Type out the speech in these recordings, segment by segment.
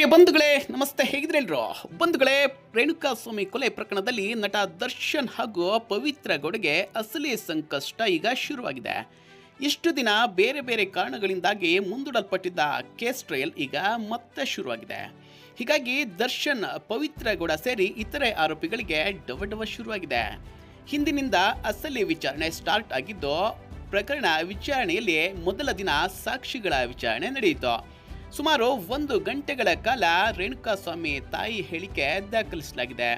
ಪ್ರಿಯ ಬಂಧುಗಳೇ, ನಮಸ್ತೆ ಹೇಗಿದ್ರೆ ಎಲ್ರು ಬಂಧುಗಳೇ ರೇಣುಕಾ ಸ್ವಾಮಿ ಕೊಲೆ ಪ್ರಕರಣದಲ್ಲಿ ನಟ ದರ್ಶನ್ ಹಾಗೂ ಪವಿತ್ರ ಗೌಡಗೆ ಅಸಲಿ ಸಂಕಷ್ಟ ಈಗ ಶುರುವಾಗಿದೆ. ಇಷ್ಟು ದಿನ ಬೇರೆ ಬೇರೆ ಕಾರಣಗಳಿಂದಾಗಿ ಮುಂದೂಡಲ್ಪಟ್ಟಿದ್ದ ಕೇಸ್ ಟ್ರಯಲ್ ಈಗ ಮತ್ತೆ ಶುರುವಾಗಿದೆ. ಹೀಗಾಗಿ ದರ್ಶನ್, ಪವಿತ್ರ ಗೌಡ ಸೇರಿ ಇತರೆ ಆರೋಪಿಗಳಿಗೆ ಡವಡವ ಶುರುವಾಗಿದೆ. ಹಿಂದಿನಿಂದ ಅಸಲಿ ವಿಚಾರಣೆ ಸ್ಟಾರ್ಟ್ ಆಗಿದ್ದು, ಪ್ರಕರಣ ವಿಚಾರಣೆಯಲ್ಲಿ ಮೊದಲ ದಿನ ಸಾಕ್ಷಿಗಳ ವಿಚಾರಣೆ ನಡೆಯಿತು. ಸುಮಾರು ಒಂದು ಗಂಟೆಗಳ ಕಾಲ ರೇಣುಕಾಸ್ವಾಮಿ ತಾಯಿ ಹೇಳಿಕೆ ದಾಖಲಿಸಲಾಗಿದೆ.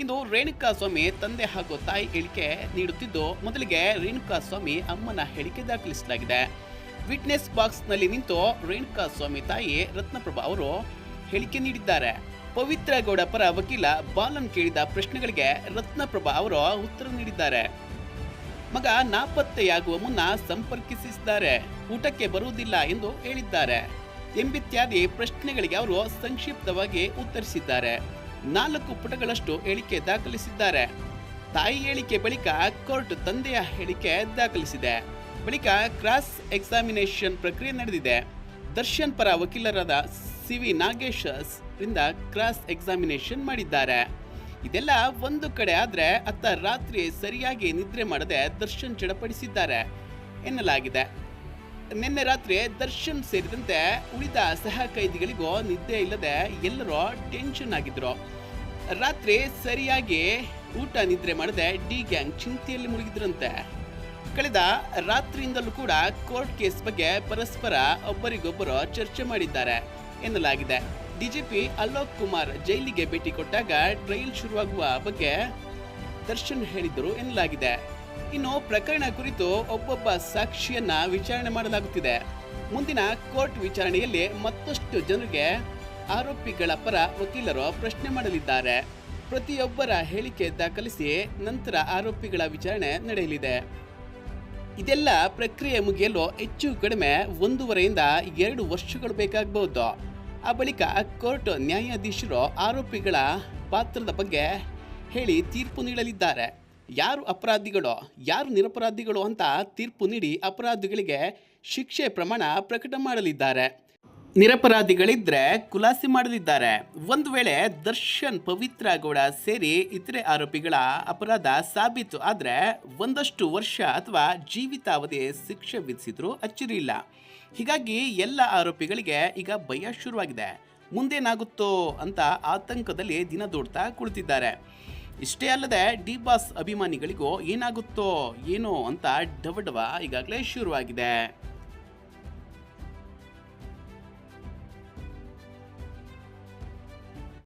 ಇಂದು ರೇಣುಕಾಸ್ವಾಮಿ ತಂದೆ ಹಾಗೂ ತಾಯಿ ಹೇಳಿಕೆ ನೀಡುತ್ತಿದ್ದು, ಮೊದಲಿಗೆ ರೇಣುಕಾಸ್ವಾಮಿ ಅಮ್ಮನ ಹೇಳಿಕೆ ದಾಖಲಿಸಲಾಗಿದೆ. ವಿಟ್ನೆಸ್ ಬಾಕ್ಸ್ನಲ್ಲಿ ನಿಂತು ರೇಣುಕಾಸ್ವಾಮಿ ತಾಯಿ ರತ್ನಪ್ರಭಾ ಅವರು ಹೇಳಿಕೆ ನೀಡಿದ್ದಾರೆ. ಪವಿತ್ರ ಗೌಡ ಪರ ವಕೀಲ ಬಾಲನ್ ಕೇಳಿದ ಪ್ರಶ್ನೆಗಳಿಗೆ ರತ್ನಪ್ರಭಾ ಅವರು ಉತ್ತರ ನೀಡಿದ್ದಾರೆ. ಮಗ ನಾಪತ್ತೆಯಾಗುವ ಮುನ್ನ ಸಂಪರ್ಕಿಸಿದ್ದಾರೆ. ಊಟಕ್ಕೆ ಬರುವುದಿಲ್ಲ ಎಂದು ಹೇಳಿದ್ದಾರೆ. ಎಂಬಿತ್ಯಾದಿ ಪ್ರಶ್ನೆಗಳಿಗೆ ಅವರು ಸಂಕ್ಷಿಪ್ತವಾಗಿ ಉತ್ತರಿಸಿದ್ದಾರೆ. ನಾಲ್ಕು ಪುಟಗಳಷ್ಟು ಹೇಳಿಕೆ ದಾಖಲಿಸಿದ್ದಾರೆ. ತಾಯಿ ಹೇಳಿಕೆ ಬಳಿಕ ಕೋರ್ಟ್ ತಂದೆಯ ಹೇಳಿಕೆ ದಾಖಲಿಸಿದೆ. ಬಳಿಕ ಕ್ರಾಸ್ ಎಕ್ಸಾಮಿನೇಷನ್ ಪ್ರಕ್ರಿಯೆ ನಡೆದಿದೆ. ದರ್ಶನ್ ಪರ ವಕೀಲರಾದ ಸಿ ವಿ ನಾಗೇಶ್ ರಿಂದ ಕ್ರಾಸ್ ಎಕ್ಸಾಮಿನೇಷನ್ ಮಾಡಿದ್ದಾರೆ. ಇದೆಲ್ಲ ಒಂದು ಕಡೆ ಆದ್ರೆ ಅತ್ತ ರಾತ್ರಿ ಸರಿಯಾಗಿ ನಿದ್ರೆ ಮಾಡದೆ ದರ್ಶನ್ ಚಡಪಡಿಸಿದ್ದಾರೆ ಎನ್ನಲಾಗಿದೆ. ನಿನ್ನೆ ರಾತ್ರಿ ದರ್ಶನ್ ಸೇರಿದಂತೆ ಉಳಿದ ಸಹ ಕೈದಿಗಳಿಗೂ ನಿದ್ದೆ ಇಲ್ಲದೆ ಎಲ್ಲರೂ ಟೆನ್ಷನ್ ಆಗಿದ್ರು. ರಾತ್ರಿ ಸರಿಯಾಗಿ ಊಟ ನಿದ್ರೆ ಮಾಡದೆ ಡಿ ಗ್ಯಾಂಗ್ ಚಿಂತೆಯಲ್ಲಿ ಮುಳುಗಿದ್ರಂತೆ. ಕಳೆದ ರಾತ್ರಿಯಿಂದಲೂ ಕೂಡ ಕೋರ್ಟ್ ಕೇಸ್ ಬಗ್ಗೆ ಪರಸ್ಪರ ಒಬ್ಬರಿಗೊಬ್ಬರು ಚರ್ಚೆ ಮಾಡಿದ್ದಾರೆ ಎನ್ನಲಾಗಿದೆ. ಡಿಜಿಪಿ ಅಲೋಕ್ ಕುಮಾರ್ ಜೈಲಿಗೆ ಭೇಟಿ ಕೊಟ್ಟಾಗ ಟ್ರಯಲ್ ಶುರುವಾಗುವ ಬಗ್ಗೆ ದರ್ಶನ್ ಹೇಳಿದರು ಎನ್ನಲಾಗಿದೆ. ಇನ್ನು ಪ್ರಕರಣ ಕುರಿತು ಒಬ್ಬೊಬ್ಬ ಸಾಕ್ಷಿಯನ್ನ ವಿಚಾರಣೆ ಮಾಡಲಾಗುತ್ತಿದೆ. ಮುಂದಿನ ಕೋರ್ಟ್ ವಿಚಾರಣೆಯಲ್ಲಿ ಮತ್ತಷ್ಟು ಜನರಿಗೆ ಆರೋಪಿಗಳ ಪರ ವಕೀಲರು ಪ್ರಶ್ನೆ ಮಾಡಲಿದ್ದಾರೆ. ಪ್ರತಿಯೊಬ್ಬರ ಹೇಳಿಕೆ ದಾಖಲಿಸಿ ನಂತರ ಆರೋಪಿಗಳ ವಿಚಾರಣೆ ನಡೆಯಲಿದೆ. ಇದೆಲ್ಲ ಪ್ರಕ್ರಿಯೆ ಮುಗಿಯಲು ಹೆಚ್ಚು ಕಡಿಮೆ ಒಂದೂವರೆಯಿಂದ ಎರಡು ವರ್ಷಗಳು ಬೇಕಾಗಬಹುದು. ಆ ಬಳಿಕ ಕೋರ್ಟ್ ನ್ಯಾಯಾಧೀಶರು ಆರೋಪಿಗಳ ಪಾತ್ರದ ಬಗ್ಗೆ ಹೇಳಿ ತೀರ್ಪು ನೀಡಲಿದ್ದಾರೆ. ಯಾರು ಅಪರಾಧಿಗಳು, ಯಾರು ನಿರಪರಾಧಿಗಳು ಅಂತ ತೀರ್ಪು ನೀಡಿ ಅಪರಾಧಿಗಳಿಗೆ ಶಿಕ್ಷೆ ಪ್ರಮಾಣ ಪ್ರಕಟ ಮಾಡಲಿದ್ದಾರೆ. ನಿರಪರಾಧಿಗಳಿದ್ರೆ ಖುಲಾಸೆ ಮಾಡಲಿದ್ದಾರೆ. ಒಂದು ವೇಳೆ ದರ್ಶನ್ ಪವಿತ್ರ ಗೌಡ ಸೇರಿ ಇತರೆ ಆರೋಪಿಗಳ ಅಪರಾಧ ಸಾಬೀತು ಆದರೆ ಒಂದಷ್ಟು ವರ್ಷ ಅಥವಾ ಜೀವಿತಾವಧಿ ಶಿಕ್ಷೆ ವಿಧಿಸಿದ್ರು ಅಚ್ಚರಿಯಿಲ್ಲ ಹೀಗಾಗಿ ಎಲ್ಲ ಆರೋಪಿಗಳಿಗೆ ಈಗ ಭಯ ಶುರುವಾಗಿದೆ. ಮುಂದೇನಾಗುತ್ತೋ ಅಂತ ಆತಂಕದಲ್ಲಿ ದಿನ ದೂಡ್ತಾ ಕುಳಿತಿದ್ದಾರೆ. ಇಷ್ಟೇ ಅಲ್ಲದೆ ಡಿ ಬಾಸ್ ಅಭಿಮಾನಿಗಳಿಗೂ ಏನಾಗುತ್ತೋ ಏನೋ ಅಂತ ಡವಡವ ಈಗಾಗಲೇ ಶುರುವಾಗಿದೆ.